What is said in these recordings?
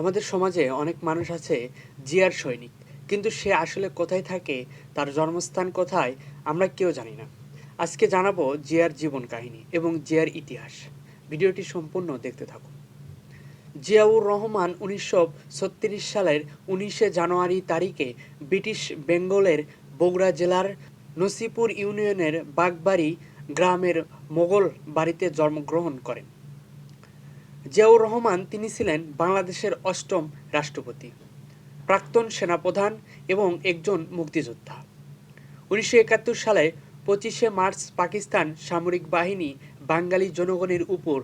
আমাদের সমাজে অনেক মানুষ আছে জিয়ার সৈনিক, কিন্তু সে আসলে কোথায় থাকে, তার জন্মস্থান কোথায়, আমরা কেউ জানি না। আজকে জানাব জিয়ার জীবন কাহিনী এবং জিয়ার ইতিহাস। ভিডিওটি সম্পূর্ণ দেখতে থাকুন। জিয়াউর রহমান উনিশশো ছত্রিশ সালের উনিশে জানুয়ারি তারিখে ব্রিটিশ বেঙ্গলের বগুড়া জেলার নসিপুর ইউনিয়নের বাগবাড়ি গ্রামের মোগল বাড়িতে জন্মগ্রহণ করেন। জিয়াউর রহমান তিনি ছিলেন বাংলাদেশের অষ্টম রাষ্ট্রপতি, প্রাক্তন সেনাপ্রধান এবং একজন মুক্তিযোদ্ধা। উনিশশো একাত্তর সালে পঁচিশে মার্চ পাকিস্তান সামরিক বাহিনী বাঙালি জনগণের উপর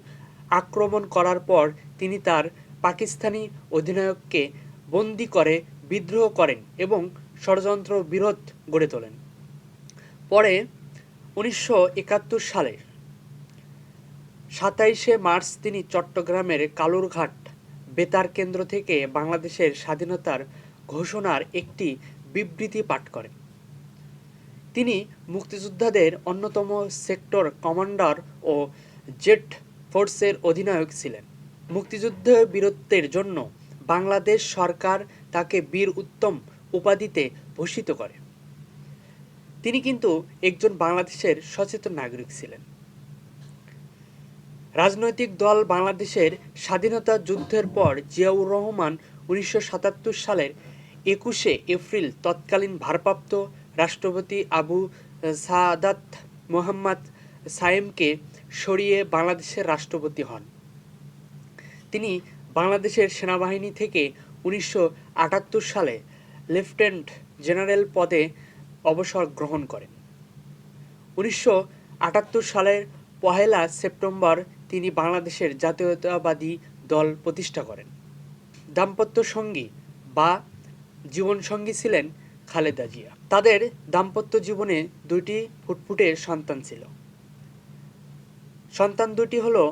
আক্রমণ করার পর তিনি তার পাকিস্তানি অধিনায়ককে বন্দি করে বিদ্রোহ করেন এবং ষড়যন্ত্র বিরোধ গড়ে তোলেন। পরে উনিশশো একাত্তর সালে সাতাইশে মার্চ তিনি চট্টগ্রামের কালুরঘাট বেতার কেন্দ্র থেকে বাংলাদেশের স্বাধীনতার ঘোষণার একটি বিবৃতি পাঠ করেন। তিনি মুক্তিযোদ্ধাদের অন্যতম সেক্টর কমান্ডার ও জেট ফোর্সের অধিনায়ক ছিলেন। মুক্তিযুদ্ধ বীরত্বের জন্য বাংলাদেশ সরকার তাকে বীর উত্তম উপাধিতে ভূষিত করে। তিনি কিন্তু একজন বাংলাদেশের সচেতন নাগরিক ছিলেন। রাজনৈতিক দল বাংলাদেশের স্বাধীনতা যুদ্ধের পর জিয়াউর রহমান উনিশশো সাতাত্তর সালের একুশে এপ্রিল তৎকালীন ভারপ্রাপ্ত রাষ্ট্রপতি আবু সাদাত মোহাম্মদ সায়েমকে সরিয়ে বাংলাদেশের রাষ্ট্রপতি হন। তিনি বাংলাদেশের সেনাবাহিনী থেকে উনিশশো আটাত্তর সালে লেফটেন্যান্ট জেনারেল পদে অবসর গ্রহণ করেন। উনিশশো আটাত্তর সালের পহেলা সেপ্টেম্বর তিনি বাংলাদেশের জাতীয়তাবাদী দল প্রতিষ্ঠা করেন। দাম্পত্য সঙ্গী বা জীবনসঙ্গী ছিলেন খালেদা জিয়া। তাদের দাম্পত্য জীবনে দুইটি ফুটফুটে সন্তান ছিল। সন্তান দুটি হলো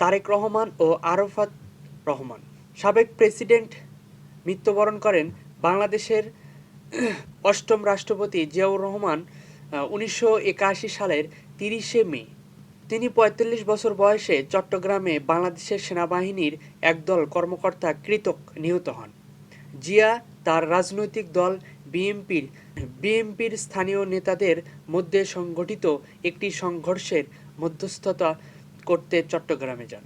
তারেক রহমান ও আরফাত রহমান। সাবেক প্রেসিডেন্ট মৃত্যুবরণ করেন বাংলাদেশের অষ্টম রাষ্ট্রপতি জিয়াউর রহমান উনিশশো একাশি সালের তিরিশে মে। তিনি পঁয়তাল্লিশ বছর বয়সে চট্টগ্রামে বাংলাদেশের সেনাবাহিনীর একদল কর্মকর্তা কৃতক নিহত হন। জিয়া তার রাজনৈতিক দল বিএনপির। বিএনপির স্থানীয় নেতাদের মধ্যে সংগঠিত একটি সংঘর্ষের মধ্যস্থতা করতে চট্টগ্রামে যান।